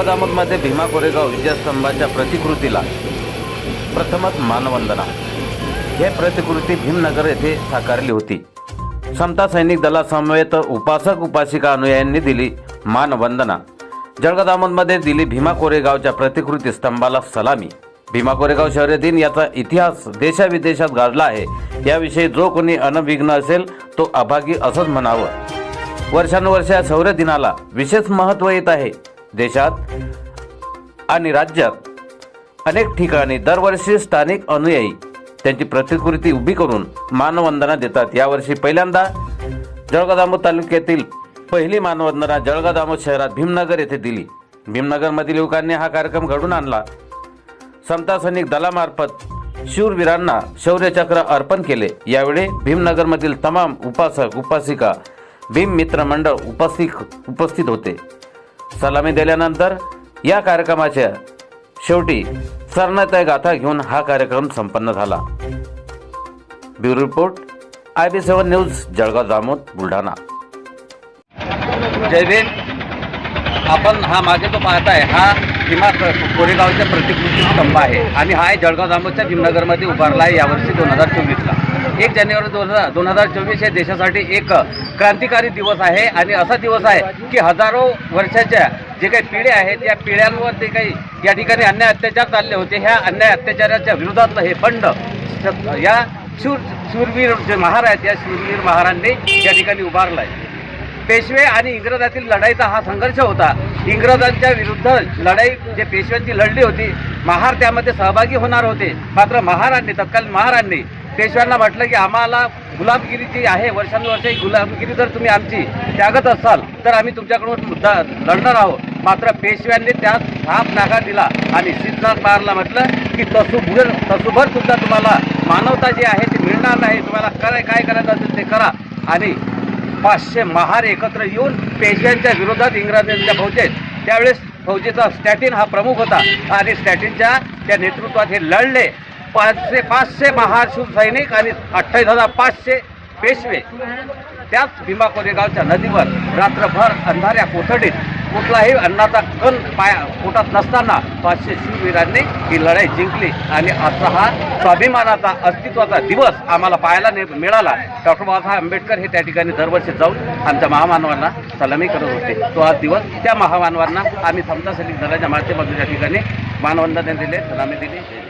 जळगाव भीमा कोरेगाव विजयस्तंभाच्या प्रतिकृतीला प्रथमच मानवंदना. हे प्रतिकृती भीमनगर येथे साकारली होती. समता सैनिक दलासमवेत उपासक उपासिका अनुयायांनी दिली मानवंदना. जळगदामतमध्ये दिली भीमा कोरेगावच्या प्रतिकृती स्तंभाला सलामी. भीमा कोरेगाव शौर्य दिन याचा इतिहास देशाविदेशात गाजला आहे. याविषयी जो कोणी अनभिघ्न असेल तो अभागी असंच म्हणावं. वर्षानुवर्ष या शौर्य दिनाला विशेष महत्त्व येत आहे. देशात आणि राज्यात अनेक ठिकाणी दरवर्षी स्थानिक अनुयायी त्यांची प्रतिकृती उभी करून मानवंदना देतात. यावर्षी पहिल्यांदा जळगाव तालुक्यातील पहिली मानवंदना जळगाव शहरात भीमनगर येथे दिली. भीमनगरमधील युवकांनी हा कार्यक्रम घडून आणला. समता सैनिक दलामार्फत शूरवीरांना शौर्यचक्र अर्पण केले. यावेळी भीमनगरमधील तमाम उपासक उपासिका भीम मित्र मंडळ उपस्थित उपस्थित होते. सलामी दिल्यानंतर या कार्यक्रमाच्या शेवटी सरनात्या गाथा घेऊन हा कार्यक्रम संपन्न झाला. Bureau report I B seven news Jalgaon Jamod Buldhana. जय आपण हा मागे तो पाहताय हा भीमा कोरेगावच्या प्रतिकृती स्तंभ आहे आणि हा आहे जळगाव जामोदच्या भीमनगरमध्ये उभारला आहे. यावर्षी दोन हजार चोवीसला. एक जानेवारी दोन हजार दोन हजार चोवीस हे देशासाठी एक क्रांतिकारी दिवस आहे. आणि असा दिवस आहे की हजारो वर्षाच्या जे काही पिढ्या आहेत या पिढ्यांवर ते काही या ठिकाणी अन्याय अत्याचार चालले होते. ह्या अन्याय अत्याचाराच्या विरोधातलं हे बंड या शूर शूरवीर जे महार आहेत या शूरवीर महारांनी या ठिकाणी उभारला आहे पेशवे आणि इंग्रजातील लढाईचा हा संघर्ष होता. इंग्रजांच्या विरुद्ध लढाई जे पेशव्यांची लढली होती महार त्यामध्ये सहभागी होणार होते. मात्र महारांनी तत्कालीन महारांनी पेशव्यांना म्हटलं की आम्हाला गुलामगिरी जी आहे वर्षानुवर्ष ही गुलामगिरी जर तुम्ही आमची त्यागत असाल तर आम्ही तुमच्याकडून मुद्दा लढणार आहोत. मात्र पेशव्यांनी त्यात थाप नागा दिला आणि सिद्धार्थ पवारला म्हटलं की तसूभर तसूभर सुद्धा तुम्हाला मानवता जी आहे ती मिळणार नाही. तुम्हाला काय काय करायचं असेल ते करा. आणि पाचशे महार एकत्र येऊन पेशव्यांच्या विरोधात इंग्रजांच्या फौजेत त्यावेळेस फौजेचा स्टॅटिन हा प्रमुख होता आणि स्टॅटिनच्या त्या नेतृत्वात हे लढले. पाचशे पाचशे महार शिवसैनिक आणि अठ्ठावीस हजार पाचशे पेशवे त्याच भीमा कोरेगावच्या नदीवर रात्रभर अंधाऱ्या कोथडीत कुठलाही अन्नाचा कण पाया पोटात नसताना पाचशे शूरवीरांनी ही लढाई जिंकली आणि आता हा स्वाभिमानाचा अस्तित्वाचा दिवस आम्हाला पाहायला मिळाला. डॉक्टर बाबासाहेब आंबेडकर हे त्या ठिकाणी दरवर्षी जाऊन आमच्या महामानवांना सलामी करत होते. तो आज दिवस त्या महामानवांना आम्ही समता सैनिक दलाच्या माध्यमातून त्या ठिकाणी मानवंदने दिले सलामी दिली.